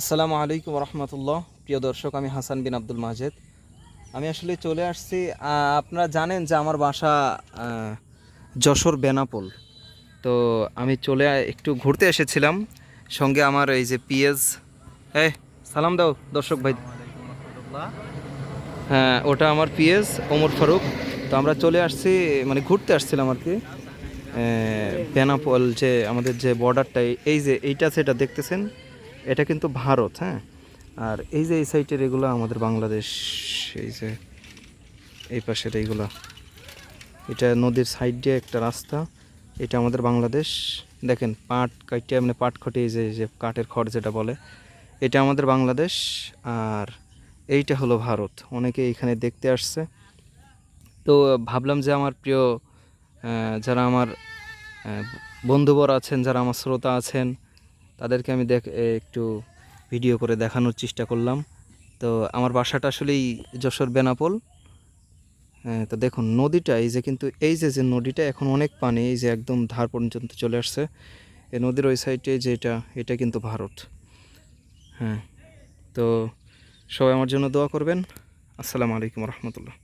আসসালামু আলাইকুম রহমতুল্লাহ প্রিয় দর্শক, আমি হাসান বিন আব্দুল মাজেদ। আমি আসলে চলে আসছি আপনারা জানেন যে আমার বাসা যশোর বেনাপোল। তো আমি চলে একটু ঘুরতে এসেছিলাম। সঙ্গে আমার এই যে পিএস হ্যাঁ সালাম দাও দর্শক ভাই। হ্যাঁ ওটা আমার পিএস, ওমর ফারুক। তো আমরা চলে আসছি মানে ঘুরতে আসছিলাম আর কি। বেনাপোল যে, আমাদের যে বর্ডারটা এই যে, এইটা সেটা দেখতেছেন। এটা কিন্তু ভারত হ্যাঁ? আর এই যে এই সাইডের এগুলো আমাদের বাংলাদেশ, এই যে এই পাশের এইগুলো, এটা নদীর সাইড দিয়ে একটা রাস্তা, এটা আমাদের বাংলাদেশ। দেখেন পাট কাটিয়ে মানে পাট খটে, এই যে যে কাঠের খড় যেটা বলে, এটা আমাদের বাংলাদেশ। আর এইটা হলো ভারত, অনেকে এখানে দেখতে আসছে। তো ভাবলাম যে আমার প্রিয় যারা আমার বন্ধুবর আছেন, যারা আমার শ্রোতা আছেন তাদেরকে আমি দেখ একটু ভিডিও করে দেখানোর চেষ্টা করলাম। তো আমার বাসাটা আসলেই যশোর বেনাপোল। তো দেখুন, নদীটা, এই যে কিন্তু এই যে যে নদীটা, এখন অনেক পানি, এই যে একদম ধার পর্যন্ত চলে আসছে। এই নদীর ওই সাইডে যে এটা এটা কিন্তু ভারত। হ্যাঁ তো সবাই আমার জন্য দোয়া করবেন। আসসালামু আলাইকুম রহমতুল্লাহ।